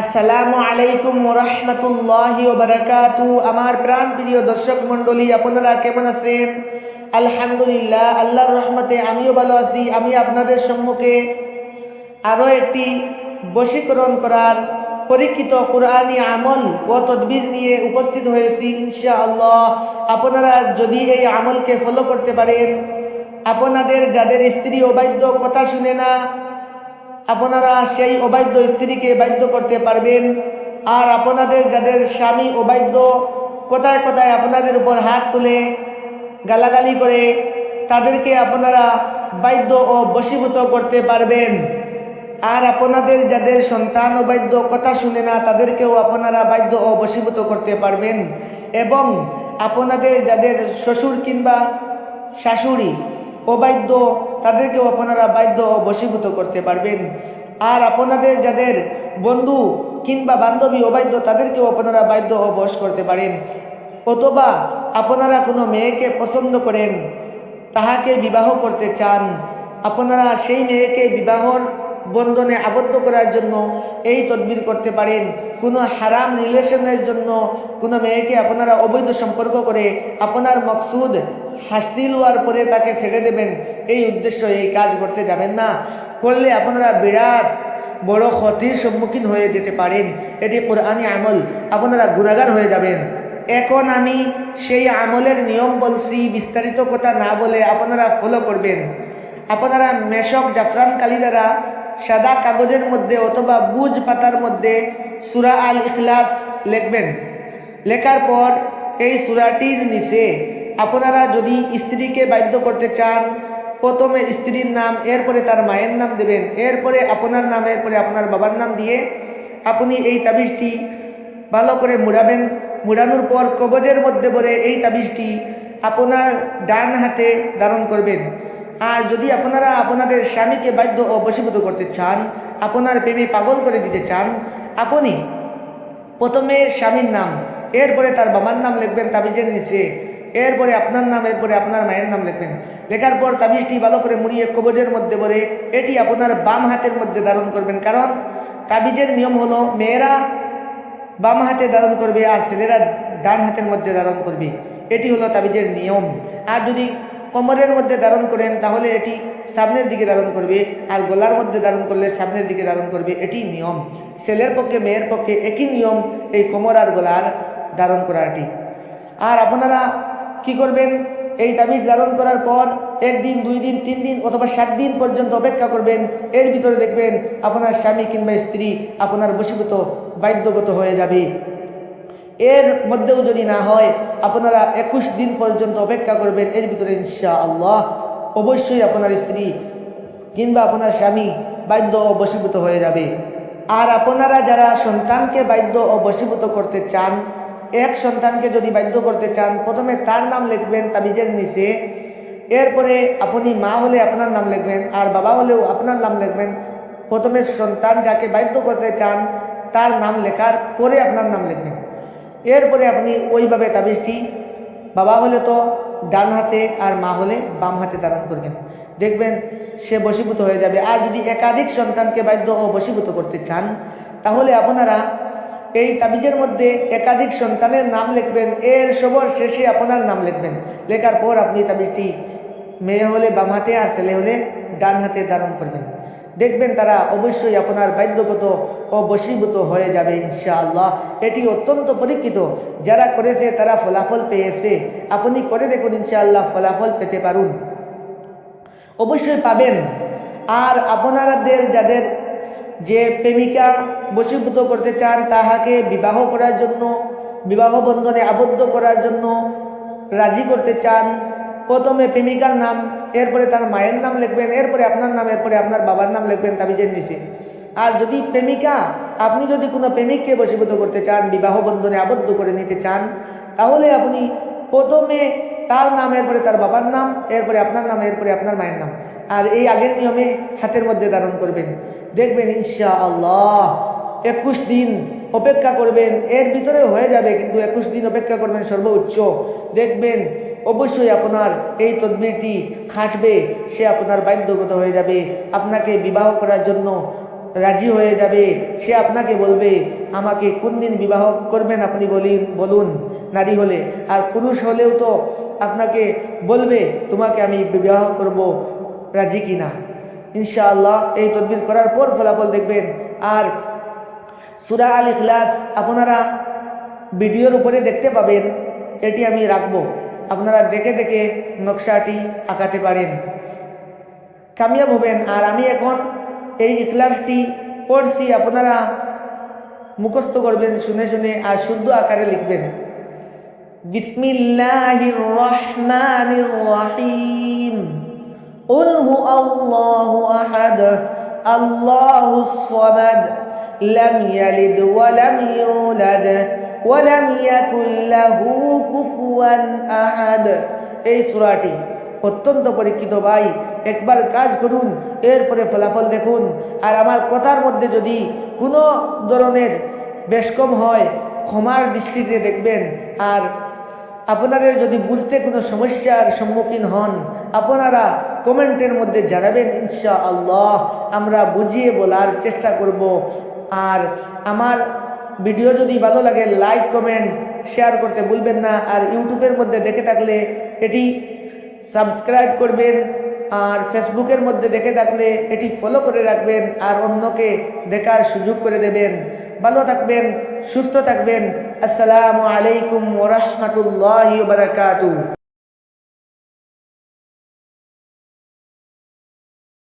আসসালামু আলাইকুম ওরহমতুল্লাহি ওবরাকাতু। আমার প্রাণ প্রিয় দর্শক মণ্ডলী, আপনারা কেমন আছেন? আলহামদুলিল্লাহ, আল্লাহর রহমতে আমিও ভালো আছি। আমি আপনাদের সম্মুখে আরও একটি বশীকরণ করার পরীক্ষিত কোরআনী আমল ও তদবির নিয়ে উপস্থিত হয়েছি ইনশা আল্লাহ আপনারা যদি এই আমলকে ফলো করতে পারেন, আপনাদের যাদের স্ত্রী অবাধ্য কথা শুনে না আপনারা সেই অবাধ্য স্ত্রীকে বাধ্য করতে পারবেন। আর আপনাদের যাদের স্বামী অবাধ্য, কোথায় কোথায় আপনাদের উপর হাত তুলে গালাগালি করে, তাদেরকে আপনারা বাধ্য ও বশীভূত করতে পারবেন। আর আপনাদের যাদের সন্তান অবাধ্য, কথা শুনে না, তাদেরকেও আপনারা বাধ্য ও বশীভূত করতে পারবেন। এবং আপনাদের যাদের শ্বশুর কিংবা শাশুড়ি অবাধ্য তাদেরকেও আপনারা বাধ্য বশীভূত করতে পারবেন। আর আপনাদের যাদের বন্ধু কিংবা বান্ধবী অবাধ্য, তাদেরকেও আপনারা বাধ্য বশ করতে পারেন। অথবা আপনারা কোনো মেয়েকে পছন্দ করেন, তাহাকে বিবাহ করতে চান, আপনারা সেই মেয়েকে বিবাহর বন্ধনে আবদ্ধ করার জন্য এই তদবির করতে পারেন। কোনো হারাম রিলেশনের জন্য কোনো মেয়েকে আপনারা অবৈধ সম্পর্ক করে আপনার মকসুদ হাসিল হওয়ার পরে তাকে ছেড়ে দেবেন। এই উদ্দেশ্য, এই কাজ করতে যাবেন না। করলে আপনারা বিরাট বড় ক্ষতির সম্মুখীন হয়ে যেতে পারেন। এটি কোরআনী আমল। আপনারা গুণাগার হয়ে যাবেন। এখন আমি সেই আমলের নিয়ম বলছি, বিস্তারিত কথা না বলে আপনারা ফলো করবেন। আপনারা মেশক জাফরান কালি দ্বারা সাদা কাগজের মধ্যে অথবা বুজ পাতার মধ্যে সুরা আল ইখলাস লিখবেন। লেখার পর এই সুরাটির নিচে আপনারা যদি স্ত্রীকে বাধ্য করতে চান, প্রথমে স্ত্রীর নাম, এরপরে তার মায়ের নাম দেবেন, এরপরে আপনার নাম, এরপরে আপনার বাবার নাম দিয়ে আপনি এই তাবিজটি ভালো করে মুড়াবেন। মুড়ানোর পর কবজের মধ্যে ভরে এই তাবিজটি আপনার ডান হাতে ধারণ করবেন। আর যদি আপনারা আপনাদের স্বামীকে বাধ্য ও বশীভূত করতে চান, আপনার প্রেমে পাগল করে দিতে চান, আপনি প্রথমে স্বামীর নাম, এরপরে তার বাবার নাম লিখবেন তাবিজের নিচে। এরপরে আপনার নাম, এরপরে আপনার মায়ের নাম লিখবেন। লেখার পর তাবিজটি ভালো করে মুড়িয়ে কবজের মধ্যে ভরে এটি আপনার বাম হাতের মধ্যে ধারণ করবেন। কারণ তাবিজের নিয়ম হলো মেয়েরা বাম হাতে ধারণ করবে আর ছেলেরা ডান হাতের মধ্যে ধারণ করবে। এটি হলো তাবিজের নিয়ম। আর যদি কোমরের মধ্যে ধারণ করেন, তাহলে এটি সামনের দিকে ধারণ করবে আর গলার মধ্যে ধারণ করলে সামনের দিকে ধারণ করবে। এটি নিয়ম। ছেলের পক্ষে, মেয়ের পক্ষে একই নিয়ম এই কোমর আর গলার ধারণ করাটি। আর আপনারা কি করবেন? এই তাবিজ ধারণ করার পর একদিন, দুই দিন, তিন দিন অথবা সাত দিন পর্যন্ত অপেক্ষা করবেন। এর ভিতরে দেখবেন আপনার স্বামী কিংবা স্ত্রী আপনার বশীভূত বাধ্যগত হয়ে যাবে। এর মধ্যেও যদি না হয়, আপনারা একুশ দিন পর্যন্ত অপেক্ষা করবেন এর ভিতরে ইনশা আল্লাহ অবশ্যই আপনার স্ত্রী কিংবা আপনার স্বামী বাধ্য ও বশীভূত হয়ে যাবে। আর আপনারা যারা সন্তানকে বাধ্য ও বশীভূত করতে চান এক সন্তানকে যদি বাধ্য করতে চান, প্রথমে তার নাম লিখবেন তাবিজের নিচে। এরপরে আপনি মা হলে আপনার নাম লিখবেন, আর বাবা হলেও আপনার নাম লিখবেন। প্রথমে সন্তান যাকে বাধ্য করতে চান, তার নাম লেখার পরে আপনার নাম লিখবেন। এরপরে আপনি ওইভাবে তাবিজটি বাবা হলে তো ডান হাতে আর মা হলে বাম হাতে ধারণ করবেন। দেখবেন সে বশীভূত হয়ে যাবে। আর যদি একাধিক সন্তানকে বাধ্য ও বশীভূত করতে চান, তাহলে আপনারা এই তাবিজের মধ্যে একাধিক সন্তানের নাম লিখবেন। এর সবর শেষে আপনার নাম লিখবেন। লেখার পর আপনি তাবিজটি মেয়ে হলে বাম হাতে আর ছেলে হলে ডান হাতে ধারণ করবেন। দেখবেন তারা অবশ্যই আপনার বাধ্যগত ও বশীভূত হয়ে যাবে ইনশাআল্লাহ। এটি অত্যন্ত পরীক্ষিত। যারা করেছে তারা ফলাফল পেয়েছে। আপনি করে দেখুন ইনশাআল্লাহ ফলাফল পেতে পারুন। অবশ্যই পাবেন। আর আপনাদের যাদের যে প্রেমিকা বশীভূত করতে চান, তাহাকে বিবাহ করার জন্য, বিবাহ বন্ধনে আবদ্ধ করার জন্য রাজি করতে চান, প্রথমে প্রেমিকার নাম, এরপরে তার মায়ের নাম লিখবেন, এরপরে আপনার নাম, এরপরে আপনার বাবার নাম লিখবেন তাবিজের নিচে। আর যদি প্রেমিকা, আপনি যদি কোনো প্রেমিককে বশীভূত করতে চান, বিবাহ বন্ধনে আবদ্ধ করে নিতে চান, তাহলে আপনি প্রথমে তার নাম, এরপরে তার বাবার নাম, এরপরে আপনার নাম, এরপরে আপনার মায়ের নাম। আর এই আগের নিয়মে হাতের মধ্যে ধারণ করবেন। দেখবেন ইনশা আল্লাহ একুশ দিন অপেক্ষা করবেন। এর ভিতরে হয়ে যাবে কিন্তু একুশ দিন অপেক্ষা করবেন সর্বোচ্চ। দেখবেন অবশ্যই আপনার এই তদবিরটি খাটবে, সে আপনার বাধ্যগত হয়ে যাবে। আপনাকে বিবাহ করার জন্য রাজি হয়ে যাবে। সে আপনাকে বলবে, আমাকে কোন দিন বিবাহ করবেন? আপনি বলিন, বলুন, নারী হলে। আর পুরুষ হলেও তো আপনাকে বলবে, তোমাকে আমি বিবাহ করব রাজি কিনা? ইনশাআল্লাহ এই তদবির করার পর ফলাফল দেখবেন। আর সুরা আল ইখলাস আপনারা ভিডিওর উপরে দেখতে পাবেন, এটি আমি রাখব। আপনারা দেখে দেখে নকশাটি আঁকাতে পারেন। কামিয়াব হবেন। আর আমি এখন এই ইখলাসটি পড়ছি, আপনারা মুখস্থ করবেন, শুনে শুনে আর শুদ্ধ আকারে লিখবেন। বিসমিল্লাহির রহমানির রহিম قل هو الله أحد الله الصمد لم يلد ولم يولد ولم يكن له كفوا أحد এই সূরাটি অত্যন্ত পরীক্ষিত ভাই একবার কাজ করুন এরপরে ফলাফল দেখুন আর আমার কথার মধ্যে যদি কোনো ধরনের বেশ কম হয় ক্ষমার দৃষ্টিতে দেখবেন আর আপনাদের যদি বুঝতে কোনো সমস্যার সম্মুখীন হন, আপনারা কমেন্টের মধ্যে জানাবেন ইনশা আল্লাহ আমরা বুঝিয়ে বলার চেষ্টা করব। আর আমার ভিডিও যদি ভালো লাগে, লাইক, কমেন্ট, শেয়ার করতে ভুলবেন না। আর ইউটিউবের মধ্যে দেখে থাকলে এটি সাবস্ক্রাইব করবেন। আর ফেসবুকের মধ্যে দেখে থাকলে এটি ফলো করে রাখবেন আর অন্যকে দেখার সুযোগ করে দেবেন। ভালো থাকবেন, সুস্থ থাকবেন। আসসালামু আলাইকুম ওরহমতুল্লাহ বারকাতু